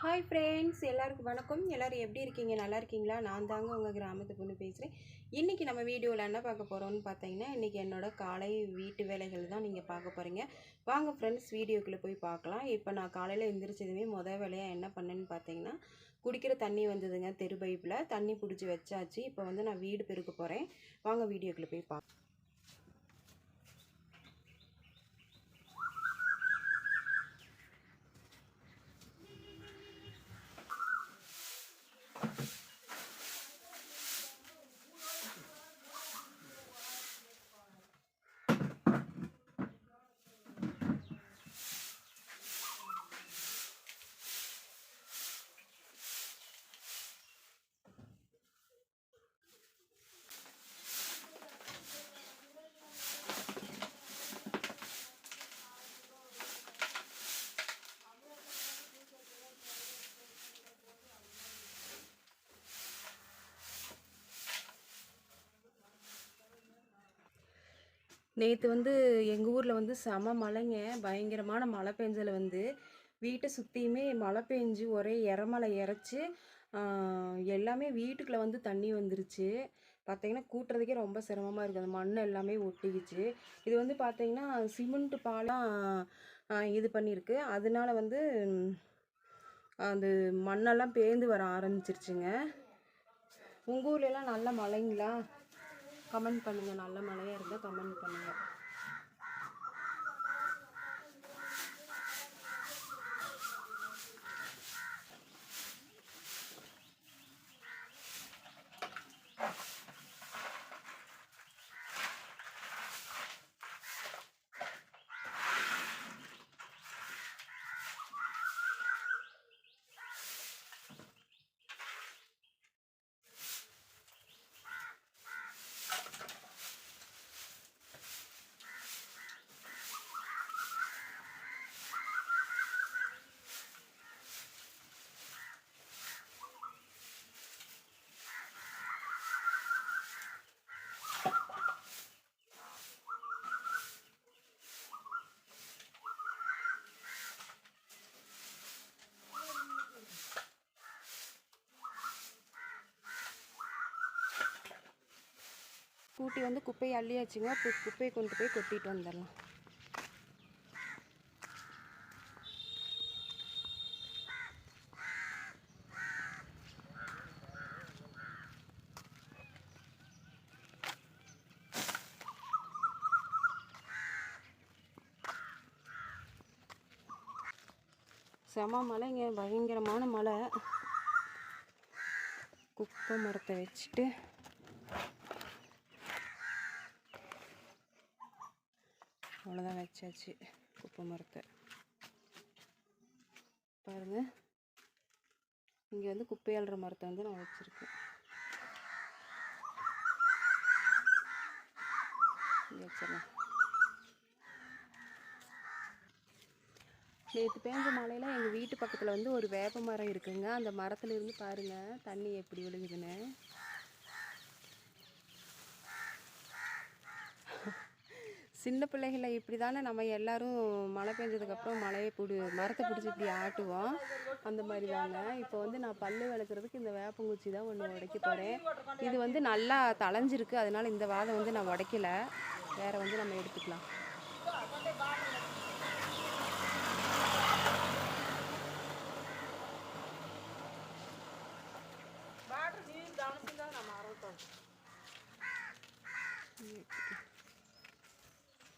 Hi friends எல்லாருக்கும் வணக்கம். எல்லோரும் எப்படி இருக்கீங்க? நல்லா இருக்கீங்களா? நான் தாங்க உங்கள் கிராமத்து பொண்ணு பேசுகிறேன் இன்றைக்கி நம்ம வீடியோவில் என்ன பார்க்க போகிறோம்னு பார்த்தீங்கன்னா இன்றைக்கி என்னோட காலை வீட்டு வேலைகள் தான் நீங்கள் பார்க்க போகிறீங்க வாங்க ஃப்ரெண்ட்ஸ் வீடியோக்குள்ளே போய் பார்க்கலாம். இப்போ நான் காலையில் எந்திரிச்சதுமே மொதல் வேலையாக என்ன பண்ணேன்னு பார்த்தீங்கன்னா குடிக்கிற தண்ணி வந்ததுங்க தெரு பைப்பில். தண்ணி பிடிச்சி வச்சாச்சு. இப்போ வந்து நான் வீடு பெருக்க போகிறேன் வாங்க வீடியோக்குள்ளே போய் பார்க்கலாம். நேற்று வந்து எங்கள் ஊரில் வந்து செம மழைங்க. பயங்கரமான மழை பெஞ்சல வந்து வீட்டை சுற்றியுமே மழை பெஞ்சு ஒரே எரமலை இறச்சி எல்லாமே வீட்டுக்குள்ளே வந்து தண்ணி வந்துருச்சு. பார்த்தீங்கன்னா கூட்டுறதுக்கே ரொம்ப சிரமமாக இருக்குது அந்த மண் எல்லாமே ஒட்டிக்கிச்சு. இது வந்து பார்த்தீங்கன்னா சிமெண்ட் பாலம் இது பண்ணியிருக்கு அதனால வந்து அந்த மண்ணெல்லாம் பேர்ந்து வர ஆரம்பிச்சிருச்சுங்க. உங்கள் ஊர்லலாம் நல்ல மழைங்களா? கமெண்ட் பண்ணுங்கள் நல்ல மழையாக இருந்தால் கமெண்ட் பண்ணுங்கள் கூட்டி வந்து குப்பையை அள்ளியாச்சுங்க. இப்போ குப்பையை கொண்டு போய் கொட்டிட்டு வந்துடலாம். செம மழைங்க. பயங்கரமான மழை. குப்பை மரத்தை வச்சுட்டு அவ்வளோதான் வச்சாச்சு குப்பை மரத்தை. பாருங்க. இங்கே வந்து குப்பை மரத்தை வந்து நான் வச்சுருக்கேன். வச்சிடலாம். நேற்று பேஞ்ச மழையில எங்கள் வீட்டு பக்கத்தில் வந்து ஒரு வேப்ப மரம் இருக்குங்க. அந்த மரத்தில் இருந்து பாருங்கள் தண்ணி எப்படி விழுகுதுன்னு சின்ன பிள்ளைகளை இப்படி தானே நம்ம எல்லாரும் மழை பெஞ்சதுக்கப்புறம் மழையை பிடி மரத்தை பிடிச்சி இப்படி ஆட்டுவோம். அந்த மாதிரி தாங்க இப்போ வந்து நான் பல்லு விளக்குறதுக்கு இந்த வேப்பங்குச்சி தான் ஒன்று உடைக்க போகிறேன் இது வந்து நல்லா தளைஞ்சிருக்கு அதனால இந்த வாதம் வந்து நான் உடைக்கல. வேறு வந்து நம்ம எடுத்துக்கலாம்.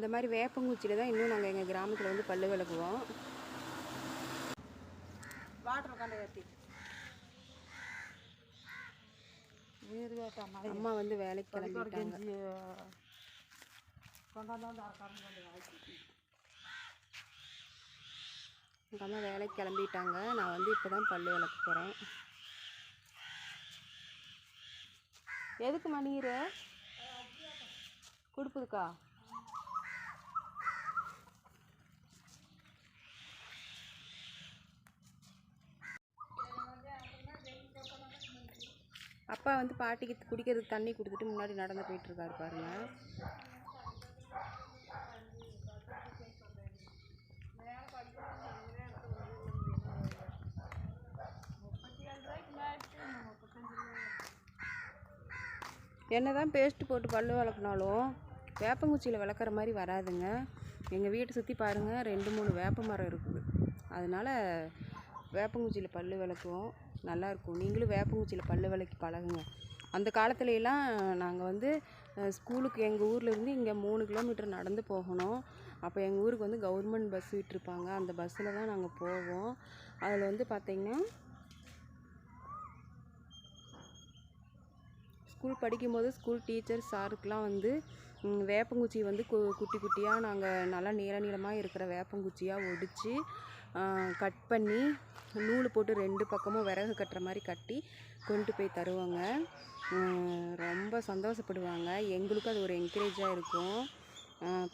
இந்த மாதிரி வேப்பங்குச்சியில் தான் இன்னும் நாங்கள் எங்கள் கிராமத்தில் வந்து பல்லு விளக்குவோம். வாட்டர் உட்காந்து ஏற்றி அம்மா வந்து வேலைக்கு கிளம்பிட்டாங்க. எங்கள் அம்மா வேலைக்கு கிளம்பிட்டாங்க. நான் வந்து இப்போ தான் பல்லு விளக்க போகிறேன் எதுக்கு மணிகிற கொடுப்புதுக்கா? அப்பா வந்து பாட்டிக்கு குடிக்கிறதுக்கு தண்ணி கொடுத்துட்டு முன்னாடி நடந்து போயிட்டுருக்காரு பாருங்கள் என்ன தான் பேஸ்ட் போட்டு பல்லு விளக்குனாலும் வேப்பங்குச்சியில் விளக்குற மாதிரி வராதுங்க. எங்கள் வீட்டை சுற்றி பாருங்கள் ரெண்டு மூணு வேப்ப மரம் இருக்குது. அதனால் வேப்பங்குச்சியில் பல்லு விளக்குவோம். நல்லாயிருக்கும். நீங்களும் வேப்பங்குச்சியில் பல்லு விளக்கி பழகுங்க. அந்த காலத்துல எல்லாம் நாங்கள் வந்து ஸ்கூலுக்கு எங்கள் ஊர்லேருந்து இங்கே மூணு கிலோமீட்டர் நடந்து போகணும். அப்போ எங்கள் ஊருக்கு வந்து கவர்மெண்ட் பஸ் விட்டுருப்பாங்க. அந்த பஸ்ஸில் தான் நாங்கள் போவோம். அதில் வந்து பார்த்திங்கன்னா ஸ்கூல் படிக்கும்போது ஸ்கூல் டீச்சர் சாருக்கெலாம் வந்து வேப்பங்குச்சி வந்து கு குட்டி குட்டியாக நாங்கள் நல்லா நீள நீளமாக இருக்கிற வேப்பங்குச்சியாக ஒடிச்சு கட் பண்ணி நூல் போட்டு ரெண்டு பக்கமும் விறகு கட்டுற மாதிரி கட்டி கொண்டு போய் தருவாங்க. ரொம்ப சந்தோஷப்படுவாங்க. எங்களுக்கும் அது ஒரு என்கரேஜாக இருக்கும்.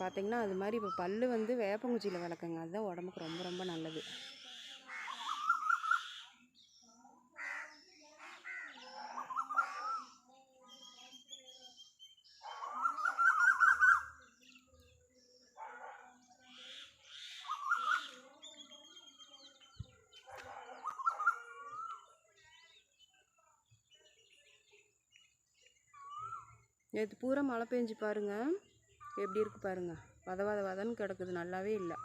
பார்த்திங்கன்னா அது மாதிரி இப்போ பல்லு வந்து வேப்பங்குச்சியில் வளர்க்குங்க அதுதான் உடம்புக்கு ரொம்ப ரொம்ப நல்லது. நேற்று பூரா மழை பெஞ்சு பாருங்க. எப்படி இருக்கு பாருங்க. வத வத வதன்னு கிடக்குது. நல்லாவே இல்லை.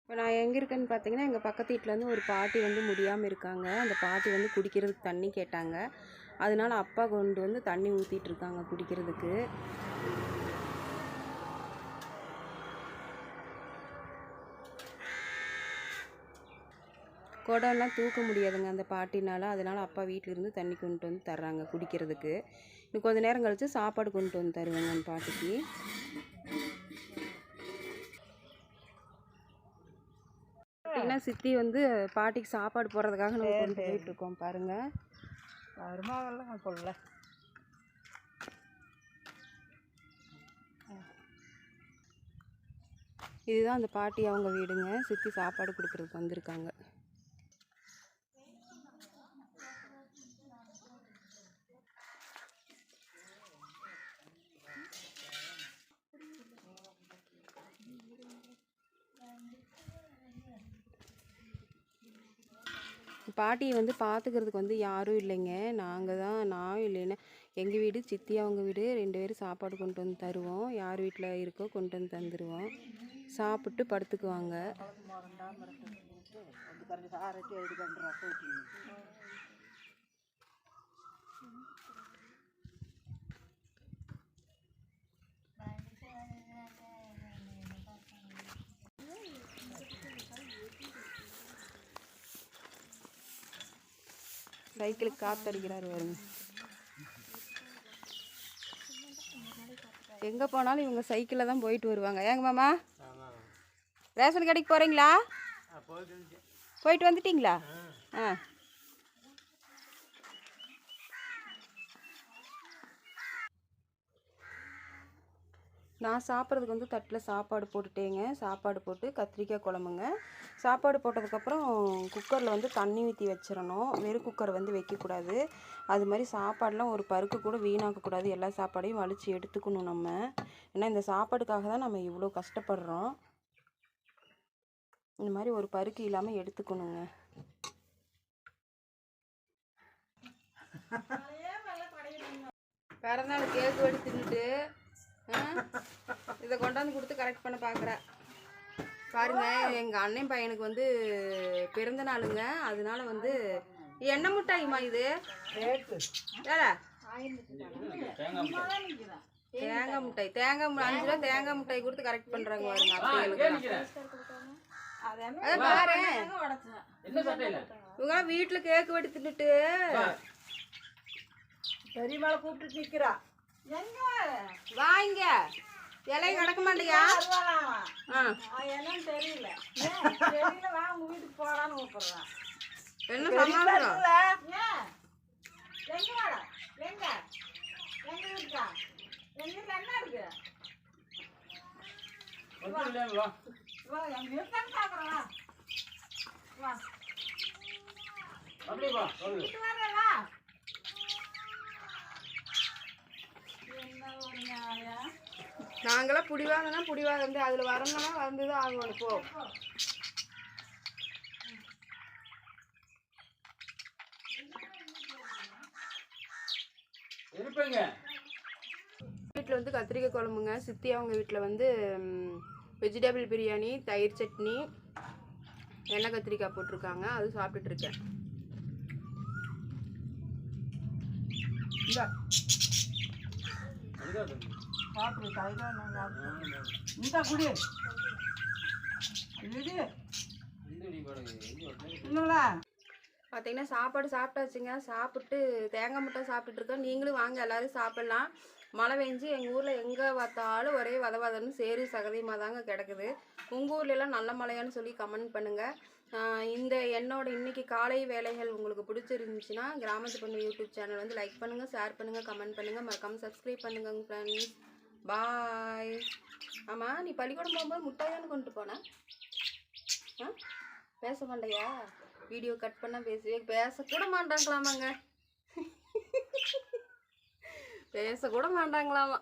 இப்போ நான் எங்கே இருக்கேன்னு பார்த்தீங்கன்னா எங்கள் பக்கத்து வீட்டிலேருந்து ஒரு பாட்டி வந்து முடியாமல் இருக்காங்க. அந்த பாட்டி வந்து குடிக்கிறதுக்கு தண்ணி கேட்டாங்க. அதனால அப்பா கொண்டு வந்து தண்ணி ஊற்றிட்டு இருக்காங்க குடிக்கிறதுக்கு. குடம்லாம் தூக்க முடியாதுங்க அந்த பாட்டினால். அதனால் அப்பா வீட்டில இருந்து தண்ணி கொண்டு வந்து தர்றாங்க குடிக்கிறதுக்கு. இன்னும் கொஞ்சம் நேரம் கழித்து சாப்பாடு கொண்டு வந்து தருவாங்க அந்த பாட்டிக்கு. பார்த்திங்கன்னா சித்தி வந்து பாட்டிக்கு சாப்பாடு போடுறதுக்காக நம்ம கொண்டு போயிட்டுருக்கோம் பாருங்கள் பாருங்க வருமாவெல்லாம் கொள்ள இதுதான் அந்த பாட்டி அவங்க வீடுங்க. சித்தி சாப்பாடு கொடுக்குறதுக்கு வந்திருக்காங்க. பாட்டியை வந்து பார்த்துக்கிறதுக்கு வந்து யாரும் இல்லைங்க நாங்கள் தான் நான் இல்லைன்னா எங்கள் வீடு சித்தி அவங்க வீடு ரெண்டு பேரும் சாப்பாடு கொண்டு வந்து தருவோம் யார் வீட்டில் இருக்கோ கொண்டு வந்து தந்துடுவோம் சாப்பிட்டு படுத்துக்குவாங்க சைக்கிளுக்கு காத்தடிக்கிறாரு வருங்க எங்கே போனாலும் இவங்க சைக்கிளில் தான் போயிட்டு வருவாங்க. ஏங்க மாமா? ரேஷன் கடைக்கு போகிறீங்களா போயிட்டு வந்துட்டீங்களா? ஆ. நான் சாப்பிட்றதுக்கு வந்து தட்டில் சாப்பாடு போட்டுட்டேங்க. சாப்பாடு போட்டு கத்திரிக்காய் குழம்புங்க. சாப்பாடு போட்டதுக்கப்புறம் குக்கரில் வந்து தண்ணி ஊற்றி வச்சிடணும். வெறும் குக்கர் வந்து வைக்கக்கூடாது. அது மாதிரி சாப்பாடெலாம் ஒரு பருக்கு கூட வீணாக்கக்கூடாது. எல்லா சாப்பாடையும் வலிச்சு எடுத்துக்கணும் நம்ம. ஏன்னா இந்த சாப்பாடுக்காக தான் நம்ம இவ்வளோ கஷ்டப்படுறோம். இந்த மாதிரி ஒரு பருக்கு இல்லாமல் எடுத்துக்கணுங்க. பிறந்தநாள் கேக்கு வெடி தின்னுட்டு இதை கொண்டாந்து கொடுத்து கரெக்ட் பண்ண பார்க்குறேன் பாருங்க எங்கள் அண்ணன் பையனுக்கு வந்து பிறந்த நாளுங்க. அதனால வந்து என்ன மிட்டாய்மா இது? தேங்காய் மிட்டாய். தேங்காய் அஞ்சு ரூபா தேங்காய் மிட்டாய் கொடுத்து கரெக்ட் பண்றாங்க பாருங்க பாரு. என்ன சட்டையில? இவங்க வீட்டுல கேக் வெட்டி தின்னுட்டு. வா. பெரியம்மாளை கூப்பிட்டு நிக்கிறா. எங்க வாங்க இலையும் கிடக்க மாட்டியா? என்னன்னு தெரியல. தெரியல வா உங்க வீட்டுக்கு போறான்னு கூப்பிடுறான் என்ன ஏன்? எங்க வாடா? எங்க? எங்க இருக்கா எங்க என்ன இருக்கு? அப்படியே வா வா. என்ன ஒரு நியாயம்? நாங்களாம் புடி வாங்கினா புடி வாங்க அதுல வரணும்னா வந்துதான் ஆகணும் போ வீட்டில் வந்து கத்திரிக்காய் குழம்புங்க. சித்தி அவங்க வீட்டில் வந்து வெஜிடபிள் பிரியாணி தயிர் சட்னி எண்ணெய் கத்திரிக்காய் போட்டிருக்காங்க. அது சாப்பிட்டுட்டு இருக்கேன். சாப்பிடு தைரியம் இந்த குடி. பார்த்தீங்கன்னா சாப்பாடு சாப்பிட்டாச்சுங்க. சாப்பிட்டு தேங்காய் முட்டை சாப்பிட்டுட்டு இருக்கோம். நீங்களும் வாங்க எல்லாரும் சாப்பிட்லாம். மழை பெஞ்சு எங்கள் ஊரில் எங்கே பார்த்தாலும் ஒரே வத வதன்னு சேரு சகதியமாக தாங்க கிடக்குது. உங்கள் ஊர்லெலாம் நல்ல மழையான்னு சொல்லி கமெண்ட் பண்ணுங்கள் இந்த என்னோட இன்னைக்கு காலை வேலைகள் உங்களுக்கு பிடிச்சிருந்துச்சுன்னா கிராமத்து பொண்ணு யூடியூப் சேனல் வந்து லைக் பண்ணுங்கள் ஷேர் பண்ணுங்கள் கமெண்ட் பண்ணுங்கள் மறக்காமல் சப்ஸ்கிரைப் பண்ணுங்க ஃப்ரெண்ட்ஸ் பாய் ஆமாம் நீ பள்ளிக்கூடம் போகும்போது முட்டாயான்னு கொண்டுட்டு கொண்டு போன? ஆ? பேச மாட்டேயா? வீடியோ கட் பண்ணால் பேசுவே பேசக்கூட மாட்டாங்களாமாங்க. பேசக்கூட மாட்டாங்களாமா.